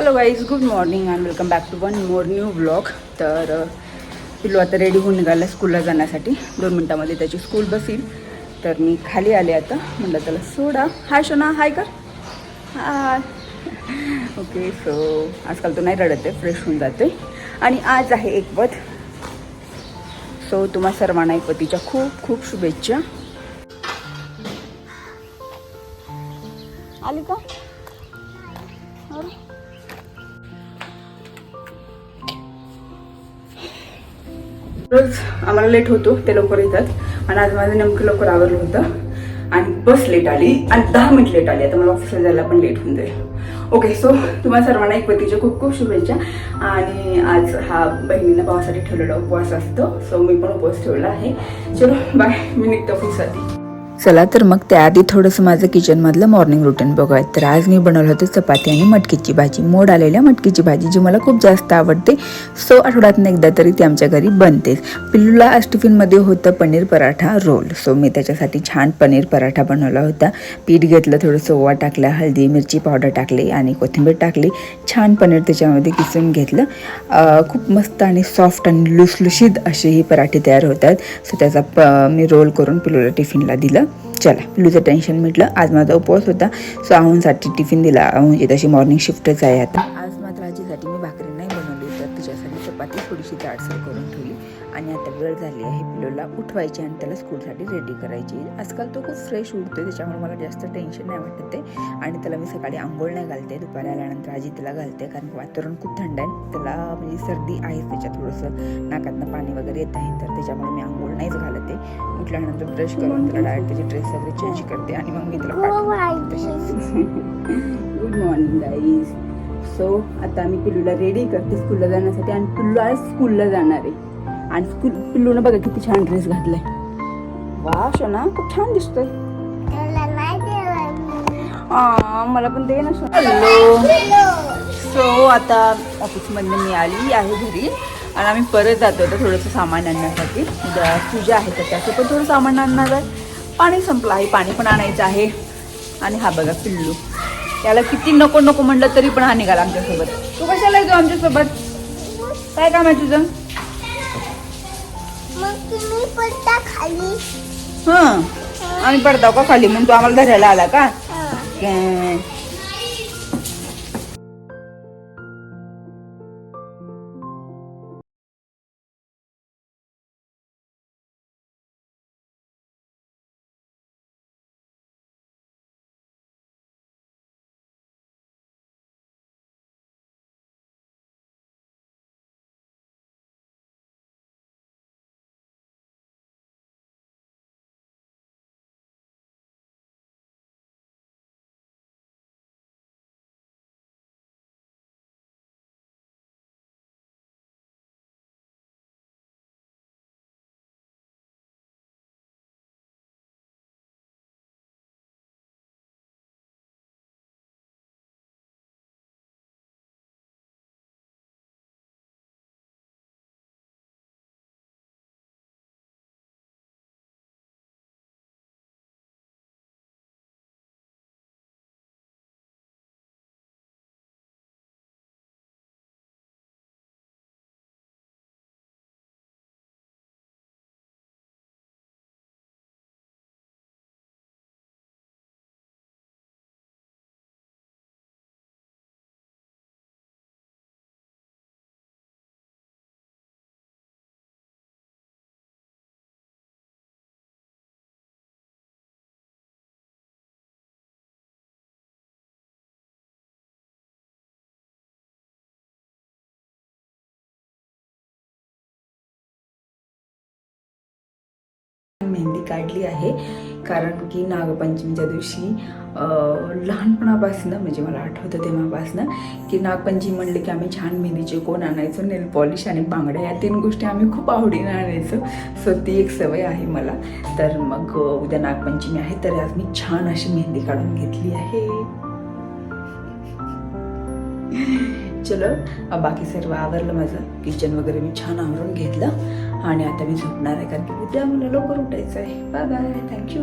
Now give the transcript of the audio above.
Hello guys good morning and welcome back to one more new blog तर अ, पिल्लू आता रेडी होऊन निघाला स्कूलला जाण्यासाठी. दोन मिनटामध्ये त्याची स्कूल बसेल तर मी खाली आले आता. म्हटलं त्याला सोडा. हाय शोना हाय कर. हाय ओके सो आजकाल तो नाही रडत आहे. फ्रेश होऊन जाते आणि आज आहे एकवत सो तुम्हा सर्वांना एकवतीच्या खूप खूप शुभेच्छा. आली का? रोज आम्हाला लेट होतो ते लवकर येतात. आणि आज माझं नेमकं लवकर आवरलं होतं. आणि बस लेट आली आणि दहा मिनिट लेट आली. आता मला ऑफिसला जायला पण लेट होऊन जाईल. ओके सो तुम्हाला सर्वांना एक पतीच्या खूप खूप शुभेच्छा. आणि आज हा बहिणीनं भावासाठी ठेवलेला उपवास असतो. सो मी पण उपवास ठेवला आहे. चलो बाय मी निघतो ऑफिससाठी चला तर मग त्याआधी थोडंसं माझं किचनमधलं मॉर्निंग रुटीन बघूयात. तर आज मी बनवलं होतं चपाती आणि मटकीची भाजी. मोड आलेल्या मटकीची भाजी जी मला खूप जास्त आवडते. सो आठवड्यातनं एकदा तरी ती आमच्या घरी बनतेच. पिल्लूला आज टिफिनमध्ये होतं पनीर पराठा रोल. सो मी त्याच्यासाठी छान पनीर पराठा बनवला होता. पीठ घेतलं थोडंसं ओवा टाकला हळदी मिरची पावडर टाकली आणि कोथिंबीर टाकली. छान पनीर त्याच्यामध्ये किसून घेतलं. खूप मस्त आणि सॉफ्ट आणि लुसलुशीत असे ही पराठे तयार होतात. सो त्याचा प मी रोल करून पिल्लूला टिफिनला दिलं. चला पिल्लूचं टेन्शन मिटलं. आज माझा उपवास होता. सो आहूनसाठी टिफिन दिला. म्हणजे तशी मॉर्निंग शिफ्टच आहे आता. बनवली तर तिच्यासाठी चपाती थोडीशी जाडसर करून ठेवली. आणि आता वेळ झाली आहे पिल्लूला उठवायची आणि त्याला स्कूलसाठी रेडी करायची. आजकाल तो खूप फ्रेश उठतोय त्याच्यामुळे मला जास्त टेन्शन नाही वाटत आहे आणि त्याला मी सकाळी आंघोळ नाही घालते दुपारी आल्यानंतर आजी त्याला घालते कारण वातावरण खूप थंड आहे. त्याला म्हणजे सर्दी आहे त्याच्यात थोडंसं. नाकातनं पाणी वगैरे येत आहे तर त्याच्यामुळे मी आंघोळ नाहीच घालते. उठल्यानंतर ब्रश करून त्याला डायरेक्ट त्याची ड्रेस वगैरे चेंज करते आणि मग मी त्याला गुड मॉर्निंग गाईज सो आता मी पिल्लूला रेडी करते स्कूलला जाण्यासाठी आणि पिल्लू आज स्कूलला जाणार आहे. आणि स्कूल पिल्लूनं बघा किती छान ड्रेस घातलाय. वा सोना खूप छान दिसतोय. मला पण दे ना हॅलो सो आता ऑफिसमधनं मी आली आहे घरी. आणि आम्ही परत जातो आता थोडंसं सामान आणण्यासाठी. पूजा आहे तर त्याचं पण थोडं सामान आणणार आहे. पाणी संपलं आहे पाणी पण आणायचं आहे. आणि हा बघा पिल्लू. त्याला किती नको नको म्हणलं तरी पण हा निघाला आमच्यासोबत. तू कशाला येतो आमच्यासोबत? काय काम आहे तुझं? हं. आम्ही पडताव का खाली? म्हणून तू आम्हाला धरायला आला का? काढली आहे. कारण की नागपंचमीच्या दिवशी लहानपणापासून लहानपणापासनं म्हणजे मला आठवतं तेव्हापासनं की नागपंचमी म्हणले की आम्ही छान मेहंदीचे कोण आणायचो नेल पॉलिश आणि बांगड्या या तीन गोष्टी आम्ही खूप आवडीनं आणायचो. सो ती एक सवय आहे मला. तर मग उद्या नागपंचमी आहे तर आज मी छान अशी मेहंदी काढून घेतली आहे. चलो बाकी सर्व आवरलं माझं. किचन वगैरे मी छान आवरून घेतलं. आणि आता मी झोपणार आहे कारण की उद्या मला लवकर उठायचं आहे. Bye bye thank you